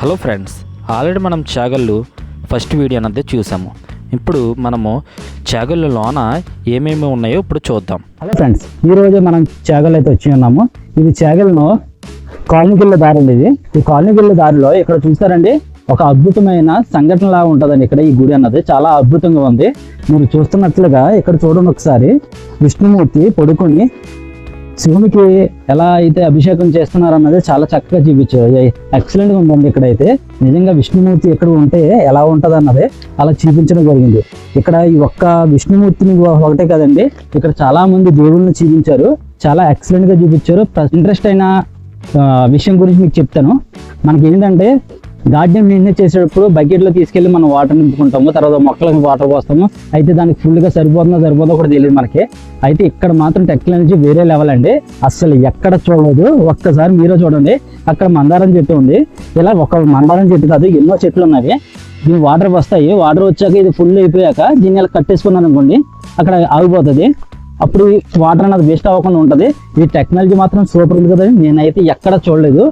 Hello friends already మనం చాగళ్ళు first video అనేది చూసాము. ఇప్పుడు మనము చాగళ్ళు లోన ఏమేమి ఉన్నాయో ఇప్పుడు చూద్దాం. హలో ఫ్రెండ్స్ ఈ మనం చాగళ్ళు అయితే వచ్చి ఉన్నాము. ఇది చేగలను కాలనీకిళ్ళ దారి అండి ఇది. ఈ కాలనీకిళ్ళ దారిలో ఇక్కడ చూస్తారండి ఒక అద్భుతమైన సంఘటన లాగా ఉంటుందండి ఇక్కడ ఈ గుడి అన్నది. చాలా అద్భుతంగా ఉంది. మీరు చూస్తున్నట్లుగా ఇక్కడ చూడండి ఒకసారి. విష్ణుమూర్తి పడుకొని శివునికి ఎలా అయితే అభిషేకం చేస్తున్నారు అన్నది చాలా చక్కగా చూపించారు. ఎక్సలెంట్గా ఉందండి ఇక్కడైతే. నిజంగా విష్ణుమూర్తి ఎక్కడ ఉంటే ఎలా ఉంటది అన్నది అలా చూపించడం జరిగింది. ఇక్కడ ఈ ఒక్క విష్ణుమూర్తిని ఒకటే కదండి ఇక్కడ చాలా మంది దేవుళ్ళని చూపించారు. చాలా ఎక్సలెంట్గా చూపించారు. ఇంట్రెస్ట్ అయిన విషయం గురించి మీకు చెప్తాను. మనకి ఏంటంటే గార్డెన్ మెయింటైన్ చేసేటప్పుడు బకెట్లో తీసుకెళ్ళి మనం వాటర్ నింపుకుంటాము తర్వాత మొక్కలకు వాటర్ పోస్తాము. అయితే దానికి ఫుల్గా సరిపోతుందో సరిపోదో కూడా తెలియదు మనకి. అయితే ఇక్కడ మాత్రం టెక్నాలజీ వేరే లెవెల్ అండి. అసలు ఎక్కడ చూడదు ఒక్కసారి మీరే చూడండి. అక్కడ మందారం చెట్టు ఉంది. ఇలా ఒక మందారం చెట్టు కాదు ఎన్నో చెట్లు ఉన్నాయి దీని వాటర్ వస్తాయి. వాటర్ వచ్చాక ఇది ఫుల్ అయిపోయాక దీన్ని ఇలా కట్టేసుకున్నాను అనుకోండి అక్కడ ఆగిపోతుంది. అప్పుడు వాటర్ అనేది వేస్ట్ అవ్వకుండా ఉంటుంది. ఈ టెక్నాలజీ మాత్రం సూపర్ ఉంది కదా నేనైతే ఎక్కడ చూడలేదు.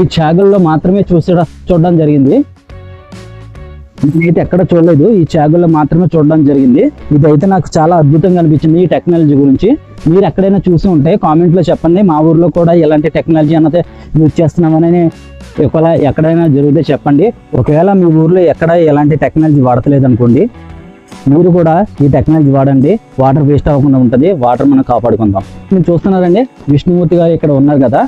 ఈ చాగుల్లో మాత్రమే చూసే చూడడం జరిగింది. నేనైతే ఎక్కడ చూడలేదు. ఈ చాగుల్లో మాత్రమే చూడడం జరిగింది. ఇదైతే నాకు చాలా అద్భుతంగా అనిపించింది ఈ టెక్నాలజీ గురించి. మీరు ఎక్కడైనా చూసి ఉంటే కామెంట్లో చెప్పండి. మా ఊర్లో కూడా ఇలాంటి టెక్నాలజీ అన్నది యూజ్ చేస్తున్నామని ఒకవేళ ఎక్కడైనా జరిగితే చెప్పండి. ఒకవేళ మీ ఊర్లో ఎక్కడ ఎలాంటి టెక్నాలజీ వాడతలేదు అనుకోండి మీరు కూడా ఈ టెక్నాలజీ వాడండి. వాటర్ వేస్ట్ అవ్వకుండా ఉంటుంది. వాటర్ మనం కాపాడుకుందాం. మీరు చూస్తున్నారండి విష్ణుమూర్తి గారు ఇక్కడ ఉన్నారు కదా.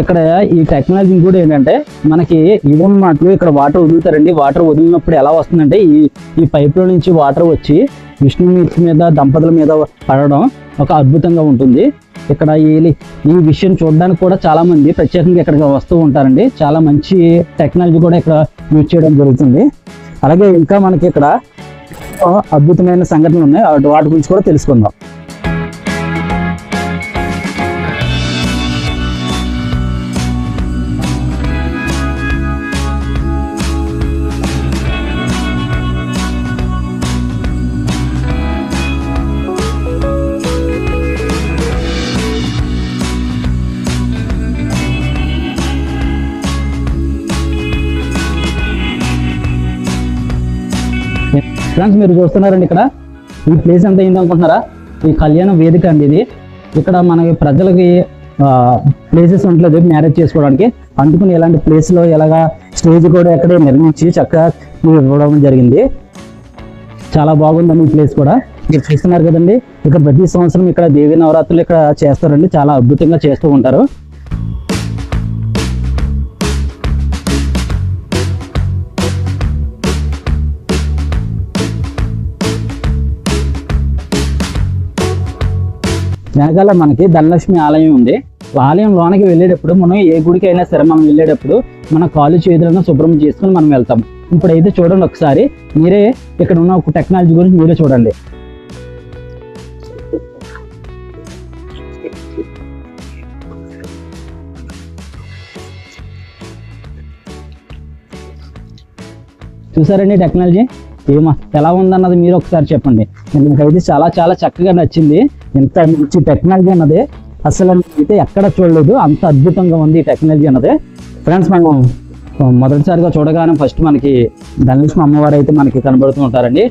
ఇక్కడ ఈ టెక్నాలజీ కూడా ఏంటంటే మనకి ఇవన్ ఇక్కడ వాటర్ వదులుతారండి. వాటర్ వదిలినప్పుడు ఎలా వస్తుందంటే ఈ ఈ పైప్లో నుంచి వాటర్ వచ్చి విష్ణుమూర్తి మీద దంపతుల మీద పడడం ఒక అద్భుతంగా ఉంటుంది. ఇక్కడ ఈ ఈ విషయం చూడడానికి కూడా చాలా మంది ప్రత్యేకంగా ఇక్కడికి వస్తూ ఉంటారండి. చాలా మంచి టెక్నాలజీ కూడా ఇక్కడ యూజ్ చేయడం జరుగుతుంది. అలాగే ఇంకా మనకి ఇక్కడ అద్భుతమైన సంఘటనలు ఉన్నాయి. వాటి- వాటి గురించి కూడా తెలుసుకుందాం. ఫ్రెండ్స్ మీరు చూస్తున్నారండి ఇక్కడ. ఈ ప్లేస్ ఎంత అయింది అనుకుంటున్నారా? ఈ కళ్యాణ వేదిక అండి ఇది. ఇక్కడ మనకి ప్రజలకి ప్లేసెస్ ఉండలేదు మ్యారేజ్ చేసుకోవడానికి. అందుకని ఇలాంటి ప్లేస్లో ఎలాగా స్టేజ్ కూడా ఎక్కడే నిర్మించి చక్కగా ఇవ్వడం జరిగింది. చాలా బాగుందండి ఈ ప్లేస్ కూడా. మీరు చూస్తున్నారు కదండి ఇక్కడ ప్రతి సంవత్సరం ఇక్కడ దేవి నవరాత్రులు ఇక్కడ చేస్తారండి. చాలా అద్భుతంగా చేస్తూ ఉంటారు. వెనకాల మనకి ధనలక్ష్మి ఆలయం ఉంది. ఆలయం లోనకి వెళ్ళేటప్పుడు మనం ఏ గుడికి అయినా సరే మనం వెళ్ళేటప్పుడు మన కాలు చేతులను శుభ్రం చేసుకుని మనం వెళ్తాం. ఇప్పుడైతే చూడండి ఒకసారి. మీరే ఇక్కడ ఉన్న ఒక టెక్నాలజీ గురించి మీరే చూడండి. చూసారండి టెక్నాలజీ? ఏమా ఎలా ఉందన్నది మీరు ఒకసారి చెప్పండి. నాకైతే చాలా చాలా చక్కగా నచ్చింది. ఇంత మంచి టెక్నాలజీ అన్నది అసలు అయితే ఎక్కడ చూడలేదు. అంత అద్భుతంగా ఉంది ఈ టెక్నాలజీ అన్నది. ఫ్రెండ్స్ మనం మొదటిసారిగా చూడగానే ఫస్ట్ మనకి ధనలక్ష్మి అమ్మవారు అయితే మనకి కనబడుతూ ఉంటారండి.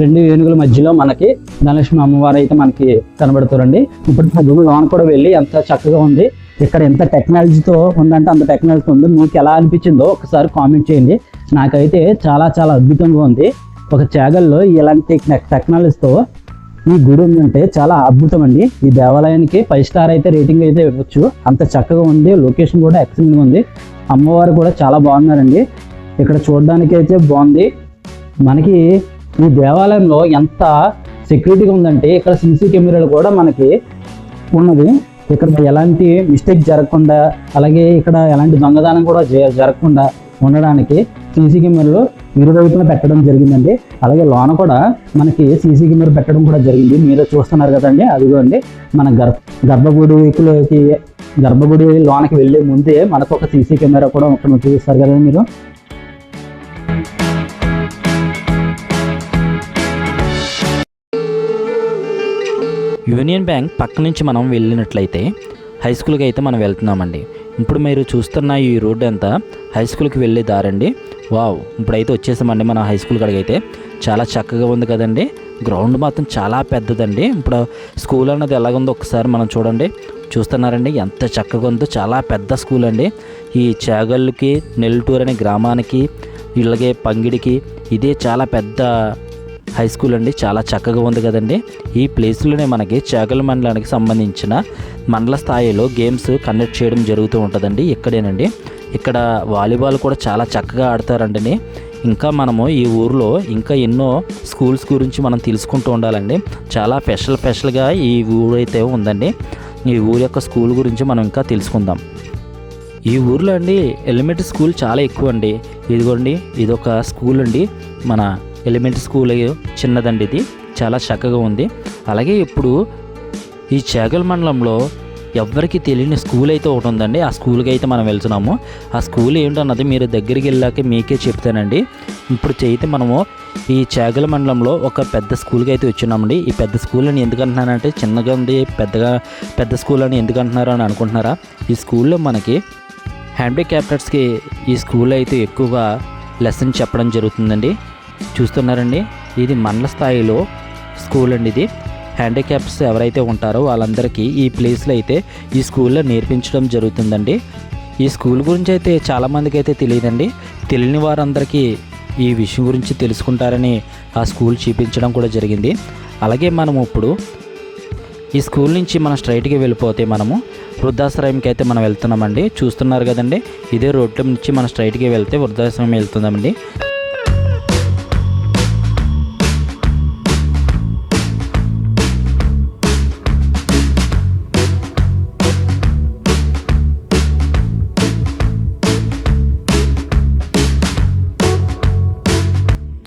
రెండు ఏనుగుల మధ్యలో మనకి ధనలక్ష్మి అమ్మవారు అయితే మనకి కనబడుతారండి. ఇప్పుడు చదువు లోన్ కూడా వెళ్ళి ఎంత చక్కగా ఉంది ఇక్కడ ఎంత టెక్నాలజీతో ఉందంటే అంత టెక్నాలజీ ఉంది. మీకు ఎలా అనిపించిందో ఒకసారి కామెంట్ చేయండి. నాకైతే చాలా చాలా అద్భుతంగా ఉంది. ఒక చాగల్లో ఇలాంటి టెక్నాలజీతో ఈ గుడి ఏంటంటే చాలా అద్భుతం అండి ఈ దేవాలయానికి ఫైవ్ స్టార్ అయితే రేటింగ్ అయితే ఇవ్వచ్చు. అంత చక్కగా ఉంది. లొకేషన్ కూడా ఎక్సలెంట్గా ఉంది. అమ్మవారు కూడా చాలా బాగున్నారండి. ఇక్కడ చూడడానికి అయితే బాగుంది. మనకి ఈ దేవాలయంలో ఎంత సెక్యూరిటీగా ఉందంటే ఇక్కడ సీసీ కెమెరాలు కూడా మనకి ఉన్నది ఇక్కడ ఎలాంటి మిస్టేక్ జరగకుండా అలాగే ఇక్కడ ఎలాంటి దొంగదానం కూడా జ- జరగకుండా ఉండడానికి సీసీ కెమెరాలు ఇరువైపున పెట్టడం జరిగిందండి. అలాగే లోన కూడా మనకి సీసీ కెమెరా పెట్టడం కూడా జరిగింది. మీరు చూస్తున్నారు కదండి. అదిగోండి. మన గర్భ గర్భగుడిలోకి గర్భగుడి లోనకి వెళ్ళే ముందే మనకు ఒక సీసీ కెమెరా కూడా ఒకటి చూపిస్తారు కదండి మీరు. యూనియన్ బ్యాంక్ పక్క నుంచి మనం వెళ్ళినట్లయితే హై స్కూల్కి అయితే మనం వెళ్తున్నామండి. ఇప్పుడు మీరు చూస్తున్న ఈ రోడ్డు అంతా హై స్కూల్కి వెళ్ళే దారండి. వావ్ ఇప్పుడైతే వచ్చేసామండి మన హై స్కూల్ కాడికి అయితే చాలా చక్కగా ఉంది కదండి. గ్రౌండ్ మాత్రం చాలా పెద్దదండి. ఇప్పుడు స్కూల్ అన్నది ఎలాగుందో ఒకసారి మనం చూడండి. చూస్తున్నారండి ఎంత చక్కగా ఉందో. చాలా పెద్ద స్కూల్ అండి. ఈ చాగల్కి నెల్లటూరు అనే గ్రామానికి ఇలాగే పంగిడికి ఇదే చాలా పెద్ద హై స్కూల్ అండి. చాలా చక్కగా ఉంది కదండి. ఈ ప్లేస్లోనే మనకి చేగల మండలానికి సంబంధించిన మండల స్థాయిలో గేమ్స్ కండక్ట్ చేయడం జరుగుతూ ఉంటుందండి. ఇక్కడేనండి. ఇక్కడ వాలీబాల్ కూడా చాలా చక్కగా ఆడతారండి ఇంకా మనము ఈ ఊరిలో ఇంకా ఎన్నో స్కూల్స్ గురించి మనం తెలుసుకుంటూ ఉండాలండి. చాలా స్పెషల్ స్పెషల్గా ఈ ఊరు అయితే ఉందండి. ఈ ఊరి యొక్క స్కూల్ గురించి మనం ఇంకా తెలుసుకుందాం. ఈ ఊర్లో అండి ఎలిమెంటరీ స్కూల్ చాలా ఎక్కువ అండి ఇదిగోండి ఇది ఒక స్కూల్ అండి. మన ఎలిమెంటరీ స్కూల్ చిన్నదండి ఇది. చాలా చక్కగా ఉంది. అలాగే ఇప్పుడు ఈ చేగల మండలంలో ఎవ్వరికి తెలియని స్కూల్ అయితే ఒకటి ఉందండి. ఆ స్కూల్కి అయితే మనం వెళ్తున్నాము. ఆ స్కూల్ ఏంటన్నది మీరు దగ్గరికి వెళ్ళాక మీకే చెప్తానండి. ఇప్పుడు చేయితే మనము ఈ చేగల మండలంలో ఒక పెద్ద స్కూల్కి అయితే వచ్చినామండి ఈ పెద్ద స్కూల్ అని ఎందుకు అంటున్నానంటే చిన్నగా ఉంది పెద్దగా పెద్ద స్కూల్ అని ఎందుకు అంటున్నారు అని అనుకుంటున్నారా? ఈ స్కూల్లో మనకి హ్యాండిక్యాప్టర్స్కి ఈ స్కూల్ అయితే ఎక్కువగా లెసన్ చెప్పడం జరుగుతుందండి. చూస్తున్నారండి? ఇది మండల స్థాయిలో స్కూల్ అండి ఇది. హ్యాండిక్యాప్స్ ఎవరైతే ఉంటారో వాళ్ళందరికీ ఈ ప్లేస్లో అయితే ఈ స్కూల్లో నేర్పించడం జరుగుతుందండి. ఈ స్కూల్ గురించి అయితే చాలామందికి అయితే తెలియదండి. తెలియని వారందరికీ ఈ విషయం గురించి తెలుసుకుంటారని ఆ స్కూల్ చూపించడం కూడా జరిగింది. అలాగే మనము ఇప్పుడు ఈ స్కూల్ నుంచి మనం స్ట్రైట్గా వెళ్ళిపోతే మనము వృద్ధాశ్రయంకి అయితే మనం వెళ్తున్నామండి. చూస్తున్నారు కదండి ఇదే రోడ్ల నుంచి మనం స్ట్రైట్గా వెళ్తే వృద్ధాశ్రమం వెళ్తున్నామండి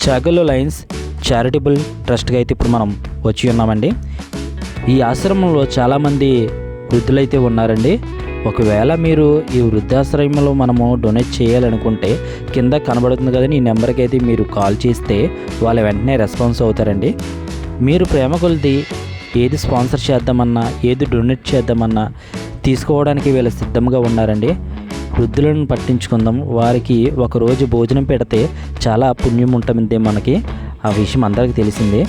చాగల్లో లైన్స్ చారిటబుల్ ట్రస్ట్గా అయితే ఇప్పుడు మనం వచ్చి ఉన్నామండి. ఈ ఆశ్రమంలో చాలామంది వృద్ధులైతే ఉన్నారండి. ఒకవేళ మీరు ఈ వృద్ధాశ్రమంలో మనము డొనేట్ చేయాలనుకుంటే కింద కనబడుతుంది కదండి ఈ నెంబర్కి అయితే మీరు కాల్ చేస్తే వాళ్ళు వెంటనే రెస్పాన్స్ అవుతారండి. మీరు ప్రేమ కొలిది ఏది స్పాన్సర్ చేద్దామన్నా ఏది డొనేట్ చేద్దామన్నా తీసుకోవడానికి వీళ్ళు సిద్ధంగా ఉన్నారండి. వృద్ధులను పట్టించుకుందాం. వారికి ఒకరోజు భోజనం పెడితే చాలా పుణ్యం ఉంటుంది మనకి. ఆ విషయం అందరికీ తెలిసిందే.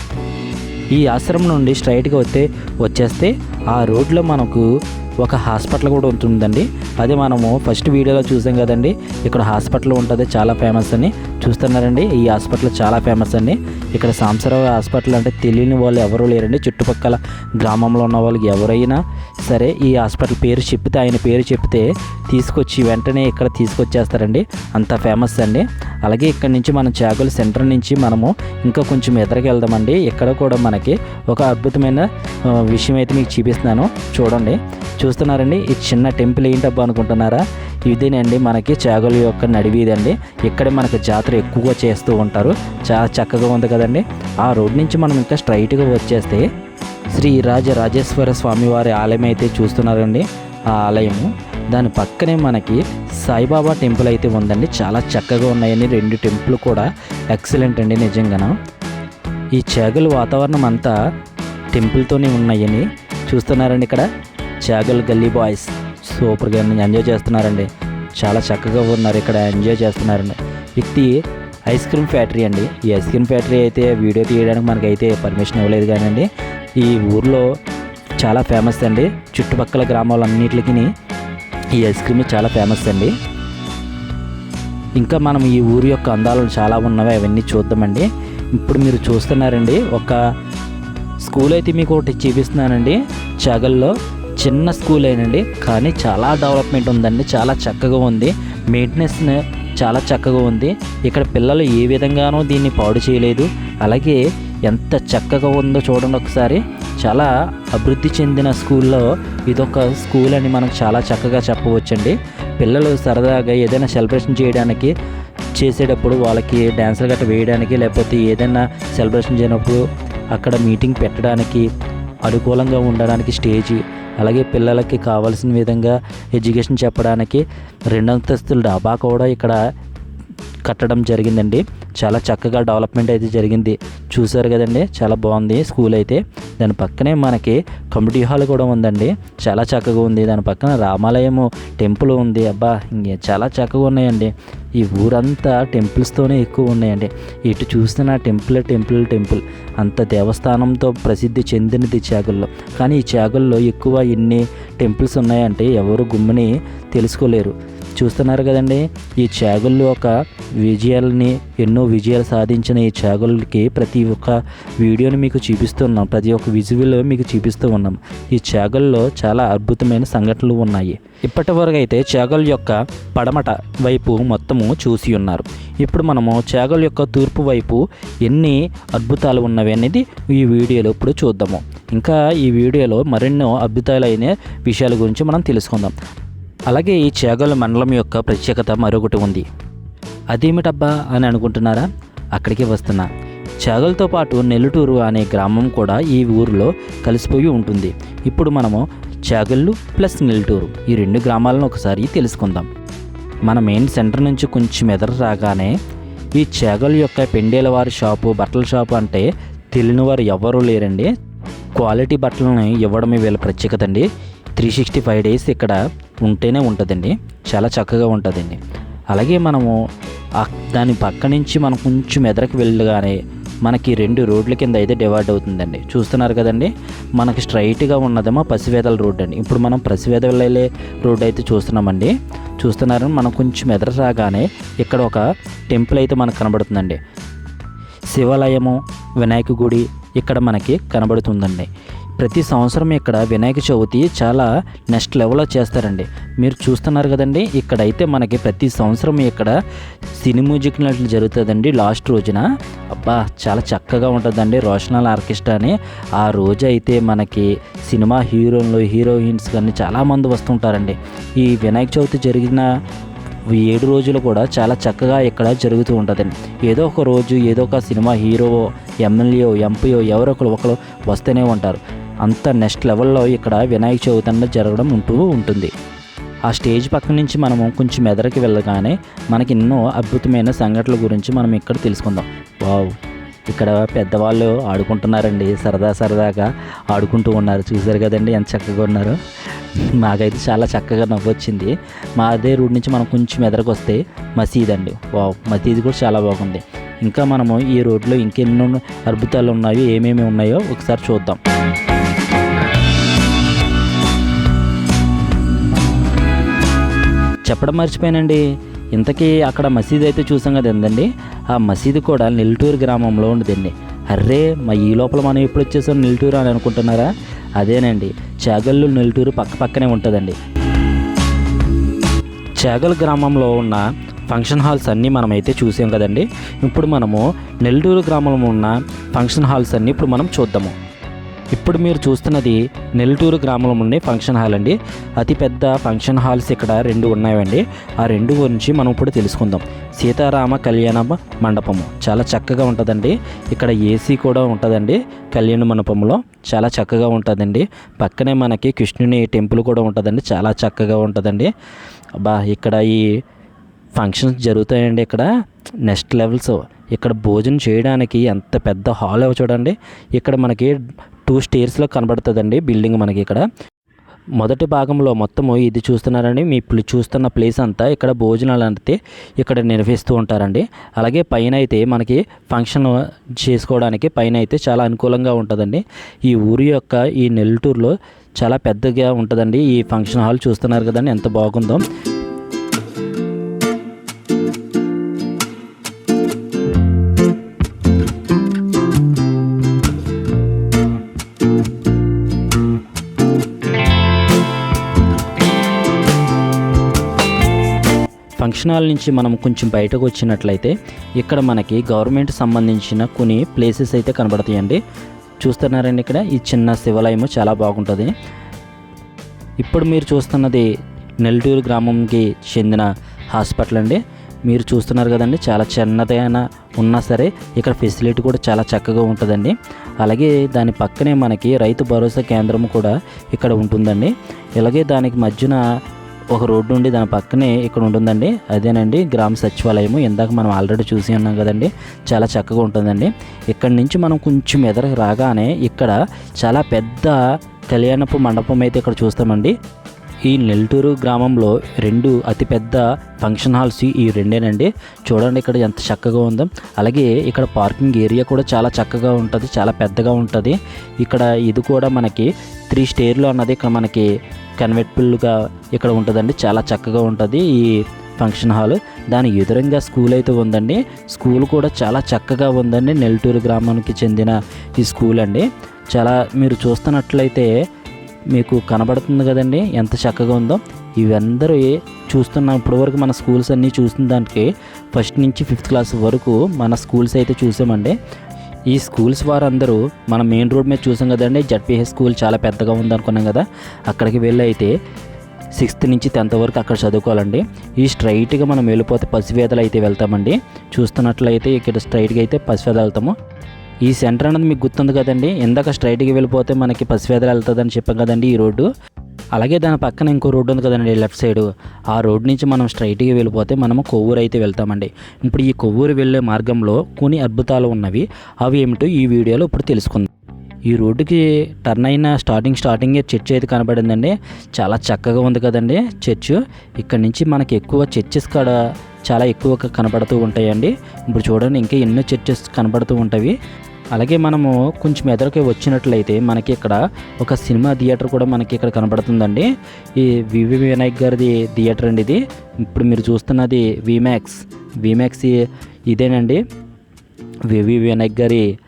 ఈ ఆశ్రమం నుండి స్ట్రైట్గా వస్తే వచ్చేస్తే ఆ రోడ్లో మనకు ఒక హాస్పిటల్ కూడా ఉంటుందండి. అదే మనము ఫస్ట్ వీడియోలో చూసాం కదండి. ఇక్కడ హాస్పిటల్ ఉంటుంది చాలా ఫేమస్ అని చూస్తున్నారండి. ఈ హాస్పిటల్ చాలా ఫేమస్ అండి. ఇక్కడ సాంసరావు హాస్పిటల్ అంటే తెలియని వాళ్ళు ఎవరూ లేరండి. చుట్టుపక్కల గ్రామంలో ఉన్న వాళ్ళకి ఎవరైనా సరే ఈ హాస్పిటల్ పేరు చెప్తే ఆయన పేరు చెప్తే తీసుకొచ్చి వెంటనే ఇక్కడ తీసుకొచ్చేస్తారండి. అంత ఫేమస్ అండి. అలాగే ఇక్కడ నుంచి మనం చాగల్ సెంటర్ నుంచి మనము ఇంకా కొంచెం ఎదరికి వెళ్దామండి. ఇక్కడ కూడా మనకి ఒక అద్భుతమైన విషయం అయితే మీకు చూపిస్తున్నాను. చూడండి. చూస్తున్నారండి. ఈ చిన్న టెంపుల్ ఏంటబ్బా అనుకుంటున్నారా? ఇదేనండి మనకి చేగల యొక్క నడివీదండి ఇక్కడే మనకి జాతర ఎక్కువగా చేస్తూ ఉంటారు. చాలా చక్కగా ఉంది కదండి. ఆ రోడ్ నుంచి మనం ఇంకా స్ట్రైట్గా వచ్చేస్తే శ్రీ రాజరాజేశ్వర స్వామి వారి ఆలయం అయితే చూస్తున్నారండి. ఆ ఆలయము. దాని పక్కనే మనకి సాయిబాబా టెంపుల్ అయితే ఉందండి. చాలా చక్కగా ఉన్నాయని రెండు టెంపుల్ కూడా ఎక్సలెంట్ అండి నిజంగాను. ఈ చేగల వాతావరణం అంతా టెంపుల్తోనే ఉన్నాయని చూస్తున్నారండి ఇక్కడ? చేగల్ గల్లీ బాయ్స్ సూపర్గా ఎంజాయ్ చేస్తున్నారండి. చాలా చక్కగా ఉన్నారు ఇక్కడ. ఎంజాయ్ చేస్తున్నారండి. వ్యక్తి ఐస్ క్రీమ్ ఫ్యాక్టరీ అండి. ఈ ఐస్ క్రీమ్ ఫ్యాక్టరీ అయితే వీడియో తీయడానికి మనకైతే పర్మిషన్ ఇవ్వలేదు కానీ ఈ ఊర్లో చాలా ఫేమస్ అండి. చుట్టుపక్కల గ్రామాలన్నిటికి ఈ ఐస్ క్రీమ్ చాలా ఫేమస్ అండి. ఇంకా మనం ఈ ఊరి యొక్క అందాలు చాలా ఉన్నవి అవన్నీ చూద్దామండి. ఇప్పుడు మీరు చూస్తున్నారండి ఒక స్కూల్ అయితే మీకు ఒకటి చూపిస్తున్నానండి. చగల్లో చిన్న స్కూల్ అయినండి కానీ చాలా డెవలప్మెంట్ ఉందండి చాలా చక్కగా ఉంది. మెయింటెనెన్స్ చాలా చక్కగా ఉంది. ఇక్కడ పిల్లలు ఏ విధంగానూ దీన్ని పాడు చేయలేదు. అలాగే ఎంత చక్కగా ఉందో చూడండి ఒకసారి. చాలా అభివృద్ధి చెందిన స్కూల్లో ఇదొక స్కూల్ అని మనం చాలా చక్కగా చెప్పవచ్చండి. పిల్లలు సరదాగా ఏదైనా సెలబ్రేషన్ చేయడానికి చేసేటప్పుడు వాళ్ళకి డ్యాన్సులు గట్రా వేయడానికి లేకపోతే ఏదైనా సెలబ్రేషన్ చేయనప్పుడు అక్కడ మీటింగ్ పెట్టడానికి అనుకూలంగా ఉండడానికి స్టేజీ అలాగే పిల్లలకి కావాల్సిన విధంగా ఎడ్యుకేషన్ చెప్పడానికి రెండంతస్తుల డాబా కూడా ఇక్కడ కట్టడం జరిగిందండి. చాలా చక్కగా డెవలప్మెంట్ అయితే జరిగింది. చూసారు కదండి చాలా బాగుంది స్కూల్ అయితే. దాని పక్కనే మనకి కమిటీ హాల్ కూడా ఉందండి. చాలా చక్కగా ఉంది. దాని పక్కన రామాలయము టెంపుల్ ఉంది. అబ్బా ఇంకే చాలా చక్కగా ఉన్నాయండి. ఈ ఊరంతా టెంపుల్స్తోనే ఎక్కువ ఉన్నాయండి. ఇటు చూస్తున్న టెంపుల్ టెంపుల్ టెంపుల్ అంత దేవస్థానంతో ప్రసిద్ధి చెందినది చాగుల్లో. కానీ ఈ చాగుల్లో ఎక్కువ ఎన్ని టెంపుల్స్ ఉన్నాయంటే ఎవరు గుమ్మని తెలుసుకోలేరు. చూస్తున్నారు కదండి. ఈ చాగుళ్ళు ఒక విజయాలని ఎన్నో విజయాలు సాధించిన ఈ చాగుళ్ళకి ప్రతి ఒక్క వీడియోని మీకు చూపిస్తున్నాం. ప్రతి ఒక్క విజువల్ మీకు చూపిస్తూ ఉన్నాం. ఈ చాగల్లో చాలా అద్భుతమైన సంఘటనలు ఉన్నాయి. ఇప్పటి వరకు అయితే చాగల్ యొక్క పడమట వైపు మొత్తము చూసి ఉన్నారు. ఇప్పుడు మనము చాగల్ యొక్క తూర్పు వైపు ఎన్ని అద్భుతాలు ఉన్నవి అనేది ఈ వీడియోలో ఇప్పుడు చూద్దాము. ఇంకా ఈ వీడియోలో మరెన్నో అద్భుతాలైన విషయాల గురించి మనం తెలుసుకుందాం. అలాగే ఈ చేగల మండలం యొక్క ప్రత్యేకత మరొకటి ఉంది. అదేమిటబ్బా అని అనుకుంటున్నారా? అక్కడికి వస్తున్నా. చేగలతో పాటు నెల్లుటూరు అనే గ్రామం కూడా ఈ ఊరిలో కలిసిపోయి ఉంటుంది. ఇప్పుడు మనము చేగళ్ళు ప్లస్ నెల్లటూరు ఈ రెండు గ్రామాలను ఒకసారి తెలుసుకుందాం. మన మెయిన్ సెంటర్ నుంచి కొంచెం ఎదర రాగానే ఈ చేగల యొక్క పెండేల వారి షాపు బట్టల షాపు అంటే తెలియని వారు ఎవరూ లేరండి. క్వాలిటీ బట్టలను ఇవ్వడమే వీళ్ళ ప్రత్యేకత అండి. త్రీ సిక్స్టీ ఫైవ్ డేస్ ఇక్కడ ఉంటేనే ఉంటుందండి. చాలా చక్కగా ఉంటుందండి. అలాగే మనము దాని పక్క నుంచి మనం కొంచెం ఎదరకు వెళ్ళగానే మనకి రెండు రోడ్ల కింద అయితే డివైడ్ అవుతుందండి. చూస్తున్నారు కదండి? మనకి స్ట్రైట్గా ఉన్నదేమో పసివేదల రోడ్ అండి. ఇప్పుడు మనం పసివేదలు వెళ్ళే రోడ్ అయితే చూస్తున్నామండి. చూస్తున్నారు మనం కొంచెం ఎదర రాగానే ఇక్కడ ఒక టెంపుల్ అయితే మనకు కనబడుతుందండి. శివాలయము వినాయక గుడి ఇక్కడ మనకి కనబడుతుందండి. ప్రతి సంవత్సరం ఇక్కడ వినాయక చవితి చాలా నెక్స్ట్ లెవెల్లో చేస్తారండి. మీరు చూస్తున్నారు కదండి ఇక్కడైతే మనకి ప్రతి సంవత్సరం ఇక్కడ సినీ మ్యూజిక్ నట్లు జరుగుతుందండి లాస్ట్ రోజున. అబ్బా చాలా చక్కగా ఉంటుందండి రోషనల్ ఆర్కెస్ట్రా అని. ఆ రోజు అయితే మనకి సినిమా హీరోలు హీరోయిన్స్ కానీ చాలామంది వస్తుంటారండి. ఈ వినాయక చవితి జరిగిన ఏడు రోజులు కూడా చాలా చక్కగా ఇక్కడ జరుగుతూ ఉంటుందండి. ఏదో ఒక రోజు ఏదో ఒక సినిమా హీరో ఎమ్మెల్యే ఎంపీఓ ఎవరో ఒకరు ఒకరు వస్తూనే ఉంటారు. అంత నెక్స్ట్ లెవెల్లో ఇక్కడ వినాయక చవితి అన్నది జరగడం ఉంటూ ఉంటుంది. ఆ స్టేజ్ పక్క నుంచి మనము కొంచెం ఎదరికి వెళ్ళగానే మనకి ఎన్నో అద్భుతమైన సంఘటనల గురించి మనం ఇక్కడ తెలుసుకుందాం. వావ్! ఇక్కడ పెద్దవాళ్ళు ఆడుకుంటున్నారండి. సరదా సరదాగా ఆడుకుంటూ ఉన్నారు. చూసారు కదండి ఎంత చక్కగా ఉన్నారు. మాకైతే చాలా చక్కగా నవ్వొచ్చింది. మా అదే రూట్ నుంచి మనం కొంచెం ఎదరకు వస్తే మసీద్ అండి వావ్! మసీద్ కూడా చాలా బాగుంది. ఇంకా మనము ఈ రోడ్లో ఇంకెన్నో అద్భుతాలు ఉన్నాయో ఏమేమి ఉన్నాయో ఒకసారి చూద్దాం. చెప్పడం మర్చిపోయానండి. ఇంతకీ అక్కడ మసీదు అయితే చూసాం కదా ఏందండి? ఆ మసీదు కూడా నెల్లూరు గ్రామంలో ఉండదండి. అర్రే మా ఈ లోపల మనం ఎప్పుడు వచ్చేసాం నెల్లూరు అని అనుకుంటున్నారా? అదేనండి. చాగల్లు నెల్లూరు పక్క పక్కనే ఉంటుందండి. చాగల్ గ్రామంలో ఉన్న ఫంక్షన్ హాల్స్ అన్నీ మనమైతే చూసాం కదండి. ఇప్పుడు మనము నెల్లూరు గ్రామంలో ఉన్న ఫంక్షన్ హాల్స్ అన్నీ ఇప్పుడు మనం చూద్దాము. ఇప్పుడు మీరు చూస్తున్నది నెల్లటూరు గ్రామంలో ఉండే ఫంక్షన్ హాల్ అండి. అతిపెద్ద ఫంక్షన్ హాల్స్ ఇక్కడ రెండు ఉన్నాయండి. ఆ రెండు గురించి మనం ఇప్పుడు తెలుసుకుందాం. సీతారామ కళ్యాణ మండపము చాలా చక్కగా ఉంటుందండి. ఇక్కడ ఏసీ కూడా ఉంటుందండి. కళ్యాణ మండపంలో చాలా చక్కగా ఉంటుందండి. పక్కనే మనకి కృష్ణుని టెంపుల్ కూడా ఉంటుందండి. చాలా చక్కగా ఉంటుందండి. బా ఇక్కడ ఈ ఫంక్షన్స్ జరుగుతాయండి ఇక్కడ. Next levels. ఇక్కడ భోజనం చేయడానికి ఎంత పెద్ద హాల్ చూడండి. ఇక్కడ మనకి టూ స్టేర్స్లో కనబడుతుందండి బిల్డింగ్ మనకి ఇక్కడ. మొదటి భాగంలో మొత్తము ఇది చూస్తున్నారండి. మీ ఇప్పుడు చూస్తున్న ప్లేస్ అంతా ఇక్కడ భోజనాలు అంటే ఇక్కడ నిర్వహిస్తూ ఉంటారండి. అలాగే పైన అయితే మనకి ఫంక్షన్ చేసుకోవడానికి పైన అయితే చాలా అనుకూలంగా ఉంటుందండి. ఈ ఊరి యొక్క ఈ నెల్లూరులో చాలా పెద్దగా ఉంటుందండి. ఈ ఫంక్షన్ హాల్ చూస్తున్నారు కదండి ఎంత బాగుందో. లక్షణాల నుంచి మనం కొంచెం బయటకు వచ్చినట్లయితే ఇక్కడ మనకి గవర్నమెంట్ సంబంధించిన కొన్ని ప్లేసెస్ అయితే కనబడతాయండి. చూస్తున్నారండి ఇక్కడ? ఈ చిన్న శివాలయము చాలా బాగుంటుంది. ఇప్పుడు మీరు చూస్తున్నది నెల్లూరు గ్రామంకి చెందిన హాస్పిటల్ అండి. మీరు చూస్తున్నారు కదండి చాలా చిన్నదైన ఉన్నా సరే ఇక్కడ ఫెసిలిటీ కూడా చాలా చక్కగా ఉంటుందండి. అలాగే దాని పక్కనే మనకి రైతు భరోసా కేంద్రం కూడా ఇక్కడ ఉంటుందండి. ఇలాగే దానికి మధ్యన ఒక రోడ్డు ఉండి దాని పక్కనే ఇక్కడ ఉంటుందండి. అదేనండి గ్రామ సచివాలయము. ఇందాక మనం ఆల్రెడీ చూసి ఉన్నాం కదండి. చాలా చక్కగా ఉంటుందండి. ఇక్కడ నుంచి మనం కొంచెం ఎదరకు రాగానే ఇక్కడ చాలా పెద్ద కళ్యాణపు మండపం అయితే ఇక్కడ చూస్తామండి. ఈ నెల్లూరు గ్రామంలో రెండు అతిపెద్ద ఫంక్షన్ హాల్స్ ఈ రెండేనండి. చూడండి ఇక్కడ ఎంత చక్కగా ఉందో. అలాగే ఇక్కడ పార్కింగ్ ఏరియా కూడా చాలా చక్కగా ఉంటుంది చాలా పెద్దగా ఉంటుంది. ఇక్కడ ఇది కూడా మనకి త్రీ స్టేర్లు అన్నది ఇక్కడ మనకి కన్వెర్టబుల్గా ఇక్కడ ఉంటుందండి. చాలా చక్కగా ఉంటుంది ఈ ఫంక్షన్ హాల్. దాని ఎదురంగా స్కూల్ అయితే ఉందండి. స్కూల్ కూడా చాలా చక్కగా ఉందండి. నెల్లటూరు గ్రామానికి చెందిన ఈ స్కూల్ అండి. చాలా మీరు చూస్తున్నట్లయితే మీకు కనబడుతుంది కదండి. ఎంత చక్కగా ఉందో. ఇవందరూ చూస్తున్నాం ఇప్పటి వరకు మన స్కూల్స్ అన్నీ చూసిన దానికి ఫస్ట్ నుంచి ఫిఫ్త్ క్లాస్ వరకు మన స్కూల్స్ అయితే చూసామండి. ఈ స్కూల్స్ వారందరూ మన మెయిన్ రోడ్ మీద చూసాం కదండి. జడ్పీహెచ్ స్కూల్ చాలా పెద్దగా ఉందనుకున్నాం కదా. అక్కడికి వెళ్ళి అయితే సిక్స్త్ నుంచి టెన్త్ వరకు అక్కడ చదువుకోవాలండి. ఈ స్ట్రైట్గా మనం వెళ్ళిపోతే పసివేదలు అయితే వెళ్తామండి. చూస్తున్నట్లయితే ఇక్కడ స్ట్రైట్గా అయితే పసివేదలు వెళ్తాము ఈ సెంటర్ అనేది మీకు గుర్తుంది కదండి? ఇందాక స్ట్రైట్గా వెళ్ళిపోతే మనకి పసివేదలు వెళ్తుందని చెప్పాం కదండి ఈ రోడ్డు. అలాగే దాని పక్కన ఇంకో రోడ్డు ఉంది కదండి లెఫ్ట్ సైడ్. ఆ రోడ్ నుంచి మనం స్ట్రైట్గా వెళ్ళిపోతే మనము కొవ్వూరు అయితే వెళ్తామండి. ఇప్పుడు ఈ కొవ్వూరు వెళ్ళే మార్గంలో కొన్ని అద్భుతాలు ఉన్నవి. అవి ఏమిటో ఈ వీడియోలో ఇప్పుడు తెలుసుకుందాం. ఈ రోడ్డుకి టర్న్ అయిన స్టార్టింగ్ స్టార్టింగే చర్చ్ అయితే కనబడిందండి. చాలా చక్కగా ఉంది కదండి చర్చ్. ఇక్కడ నుంచి మనకి ఎక్కువ చర్చెస్ కాడ చాలా ఎక్కువ కనబడుతూ ఉంటాయండి. ఇప్పుడు చూడండి ఇంకా ఎన్నో చర్చెస్ కనబడుతూ ఉంటాయి. అలాగే మనము కొంచెం ఎదరికి వచ్చినట్లయితే మనకి ఇక్కడ ఒక సినిమా థియేటర్ కూడా మనకి ఇక్కడ కనబడుతుందండి. ఈ వివి వినాయక్ గారిది థియేటర్ అండి ఇది. ఇప్పుడు మీరు చూస్తున్నది విమాక్స్ విమాక్స్ ఇదేనండి. వివి వినాయక్ గారి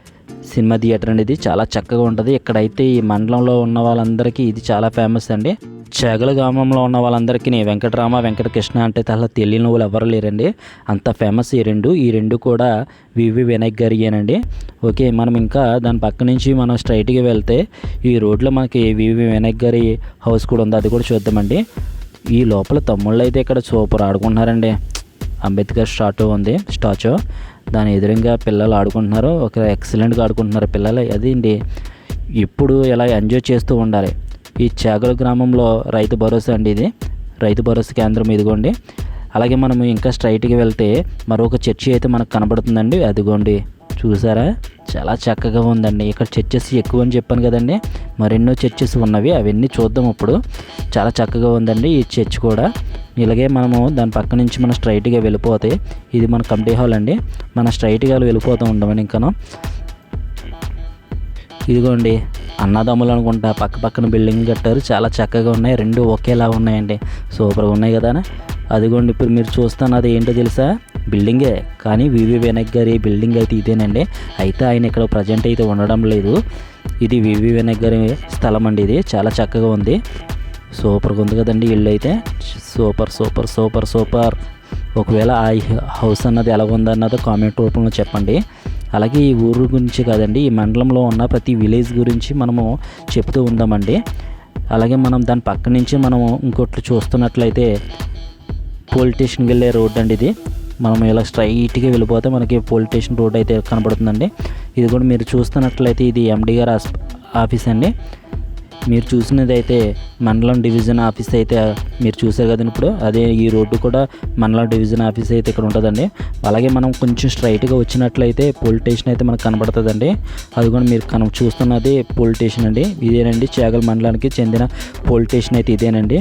సినిమా థియేటర్ అండి ఇది. చాలా చక్కగా ఉంటుంది. ఇక్కడైతే ఈ మండలంలో ఉన్న వాళ్ళందరికీ ఇది చాలా ఫేమస్ అండి. చెగల గ్రామంలో ఉన్న వాళ్ళందరికీ వెంకటరామ వెంకటకృష్ణ అంటే తల తెలియని వాళ్ళు ఎవరు లేరండి. అంత ఫేమస్ ఈ రెండు. ఈ రెండు కూడా వివి వినాయక్ గారియేనండి. ఓకే మనం ఇంకా దాని పక్క నుంచి మనం స్ట్రైట్గా వెళ్తే ఈ రోడ్లో మనకి వివి వినాయక్ గారి హౌస్ కూడా ఉంది. అది కూడా చూద్దామండి. ఈ లోపల తమ్ముళ్ళు అయితే ఇక్కడ సూపర్ ఆడుకుంటున్నారండి. అంబేద్కర్ స్టాట్యూ ఉంది. స్టాచ్యూ. దాని ఎదురుగా పిల్లలు ఆడుకుంటున్నారు ఒక ఎక్సలెంట్గా ఆడుకుంటున్నారు పిల్లలు. అదేంటి ఇప్పుడు ఇలా ఎంజాయ్ చేస్తూ ఉండాలి. ఈ చేగల గ్రామంలో రైతు భరోసా అండి ఇది. రైతు భరోసా కేంద్రం ఇదిగోండి. అలాగే మనం ఇంకా స్ట్రైట్గా వెళ్తే మరొక చర్చి అయితే మనకు కనబడుతుందండి. అదిగోండి చూసారా? చాలా చక్కగా ఉందండి. ఇక్కడ చర్చెస్ ఎక్కువ అని చెప్పాను కదండి. మరెన్నో చర్చెస్ ఉన్నవి. అవన్నీ చూద్దాం ఇప్పుడు. చాలా చక్కగా ఉందండి ఈ చర్చ్ కూడా. ఇలాగే మనము దాని పక్క నుంచి మనం స్ట్రైట్గా వెళ్ళిపోతే ఇది మన కమిటీ హాల్ అండి. మన స్ట్రైట్గా వెళ్ళిపోతూ ఉంటామండి ఇంకా ఇదిగోండి అన్నదమ్ములు అనుకుంటా పక్క పక్కన బిల్డింగ్ కట్టారు. చాలా చక్కగా ఉన్నాయి. రెండు ఒకేలా ఉన్నాయండి. సూపర్గా ఉన్నాయి కదా అదిగోండి ఇప్పుడు మీరు చూస్తున్నది ఏంటో తెలుసా? బిల్డింగే. కానీ వివి వినాయక్ గారి బిల్డింగ్ అయితే ఇదేనండి. అయితే ఆయన ఇక్కడ ప్రజెంట్ అయితే ఉండడం లేదు. ఇది వివి వినాయక్ గారి స్థలం అండి ఇది. చాలా చక్కగా ఉంది. సూపర్గా ఉంది కదండి ఇల్లు అయితే సూపర్ సూపర్ సూపర్ సూపర్. ఒకవేళ ఆ హౌస్ అన్నది ఎలా ఉందన్నది కామెంట్ రూపంలో చెప్పండి. అలాగే ఈ ఊరు గురించి కాదండి ఈ మండలంలో ఉన్న ప్రతి విలేజ్ గురించి మనము చెప్తూ ఉందామండి. అలాగే మనం దాని పక్క నుంచి మనము ఇంకోటి చూస్తున్నట్లయితే పోలీస్ స్టేషన్కి వెళ్ళే రోడ్ అండి ఇది. మనం ఇలా స్ట్రైట్గా వెళ్ళిపోతే మనకి పోలీస్ స్టేషన్ రోడ్ అయితే కనబడుతుందండి. ఇది కూడా మీరు చూస్తున్నట్లయితే ఇది ఎండి గారు ఆస్- ఆఫీస్ అండి. మీరు చూసినది అయితే మండలం డివిజన్ ఆఫీస్ అయితే మీరు చూసారు కదండి ఇప్పుడు? అదే ఈ రోడ్డు కూడా మండలం డివిజన్ ఆఫీస్ అయితే ఇక్కడ ఉంటుందండి. అలాగే మనం కొంచెం స్ట్రైట్గా వచ్చినట్లయితే పోలీస్ స్టేషన్ అయితే మనకు కనబడుతుందండి. అది కూడా మీరు కన చూస్తున్నది పోలీస్ స్టేషన్ అండి. ఇదేనండి చేగల మండలానికి చెందిన పోలీస్ స్టేషన్ అయితే ఇదేనండి.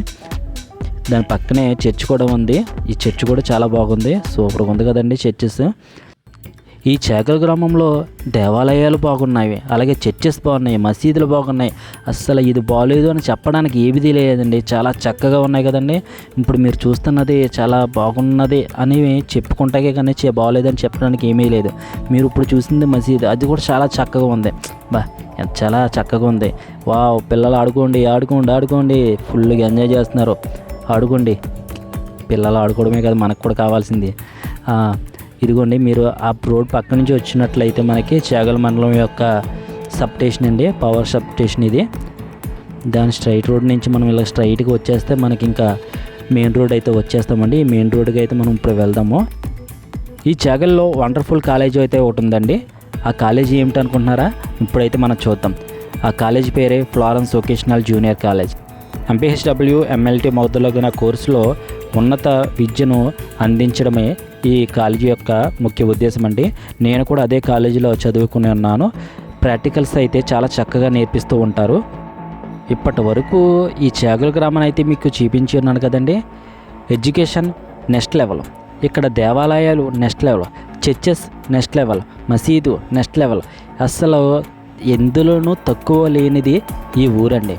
దాని పక్కనే చర్చ్ కూడా ఉంది. ఈ చర్చ్ కూడా చాలా బాగుంది. సూపర్గా ఉంది కదండి చర్చెస్. ఈ చేకల గ్రామంలో దేవాలయాలు బాగున్నాయి. అలాగే చర్చెస్ బాగున్నాయి మసీదులు బాగున్నాయి. అస్సలు ఇది బాగలేదు అని చెప్పడానికి ఏది లేదండి చాలా చక్కగా ఉన్నాయి కదండి. ఇప్పుడు మీరు చూస్తున్నది చాలా బాగున్నది అని చెప్పుకుంటాకే కానీ బాగలేదని చెప్పడానికి ఏమీ లేదు. మీరు ఇప్పుడు చూసింది మసీదు. అది కూడా చాలా చక్కగా ఉంది. బా చాలా చక్కగా ఉంది. వావ్ పిల్లలు ఆడుకోండి ఆడుకోండి ఆడుకోండి. ఫుల్గా ఎంజాయ్ చేస్తున్నారు. ఆడుకోండి. పిల్లలు ఆడుకోవడమే కదా మనకు కూడా కావాల్సింది. ఇదిగోండి మీరు ఆ రోడ్ పక్క నుంచి వచ్చినట్లయితే మనకి చేగల మండలం యొక్క సబ్ స్టేషన్ అండి పవర్ సబ్ స్టేషన్ ఇది. దాని స్ట్రైట్ రోడ్ నుంచి మనం ఇలా స్ట్రైట్గా వచ్చేస్తే మనకి ఇంకా మెయిన్ రోడ్ అయితే వచ్చేస్తామండి. ఈ మెయిన్ రోడ్కి అయితే మనం ఇప్పుడు వెళ్దాము. ఈ చేగల్లో వండర్ఫుల్ కాలేజ్ అయితే ఒకటి ఉందండి. ఆ కాలేజీ ఏమిటి అనుకుంటున్నారా ఇప్పుడైతే మనం చూద్దాం. ఆ కాలేజ్ పేరే Florence vocational junior college. MPHW MLT మౌద్రలోగిన కోర్సులో ఉన్నత విద్యను అందించడమే ఈ కాలేజీ యొక్క ముఖ్య ఉద్దేశం అండి. నేను కూడా అదే కాలేజీలో చదువుకుని ఉన్నాను. ప్రాక్టికల్స్ అయితే చాలా చక్కగా నేర్పిస్తూ ఉంటారు. ఇప్పటి వరకు ఈ చేగల గ్రామాన్ని అయితే మీకు చూపించి ఉన్నాను కదండి. Education next level. ఇక్కడ దేవాలయాలు next level. Churches next level. మసీదు నెక్స్ట్ లెవెల్. అసలు ఎందులోనూ తక్కువ లేనిది ఈ ఊరండి.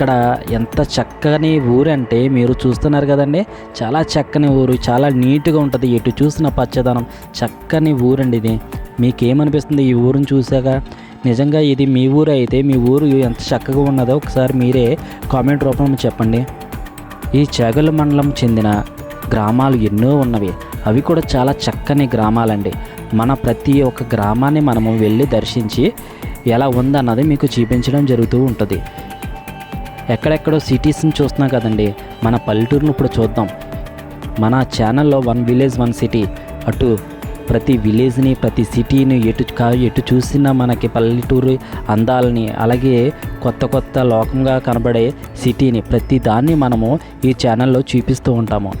ఇక్కడ ఎంత చక్కని ఊరు అంటే మీరు చూస్తున్నారు కదండి. చాలా చక్కని ఊరు చాలా నీట్గా ఉంటుంది. ఎటు చూసిన పచ్చదనం చక్కని ఊరండి ఇది. మీకేమనిపిస్తుంది ఈ ఊరిని చూసాక నిజంగా ఇది మీ ఊరు అయితే మీ ఊరు ఎంత చక్కగా ఉన్నదో ఒకసారి మీరే కామెంట్ రూపంలో చెప్పండి. ఈ చేగల మండలం చెందిన గ్రామాలు ఎన్నో ఉన్నవి. అవి కూడా చాలా చక్కని గ్రామాలండి. మన ప్రతి ఒక్క గ్రామాన్ని మనము వెళ్ళి దర్శించి ఎలా ఉందన్నది మీకు చూపించడం జరుగుతూ ఉంటుంది. ఎక్కడెక్కడో సిటీస్ని చూస్తున్నాం కదండి. మన పల్లెటూరును ఇప్పుడు చూద్దాం. మన ఛానల్లో వన్ విలేజ్ వన్ సిటీ అటు ప్రతి విలేజ్ని ప్రతి సిటీని ఎటు కా ఎటు చూసినా మనకి పల్లెటూరు అందాలని అలాగే కొత్త కొత్త లోకంగా కనబడే సిటీని ప్రతి దాన్ని మనము ఈ ఛానల్లో చూపిస్తూ ఉంటాము.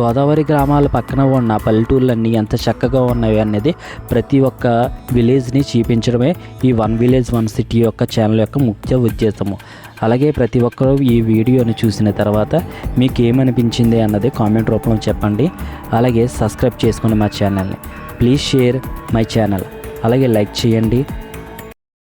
గోదావరి గ్రామాల పక్కన ఉన్న పల్లెటూర్లన్నీ ఎంత చక్కగా ఉన్నవి అనేది ప్రతి ఒక్క విలేజ్ని చూపించడమే ఈ వన్ విలేజ్ వన్ సిటీ యొక్క ఛానల్ యొక్క ముఖ్య ఉద్దేశము. అలాగే ప్రతి ఒక్కరూ ఈ వీడియోని చూసిన తర్వాత మీకు ఏమనిపించింది అన్నది కామెంట్ రూపంలో చెప్పండి. అలాగే సబ్స్క్రైబ్ చేసుకోండి మా ఛానల్ని. Please share my channel. అలాగే లైక్ చేయండి.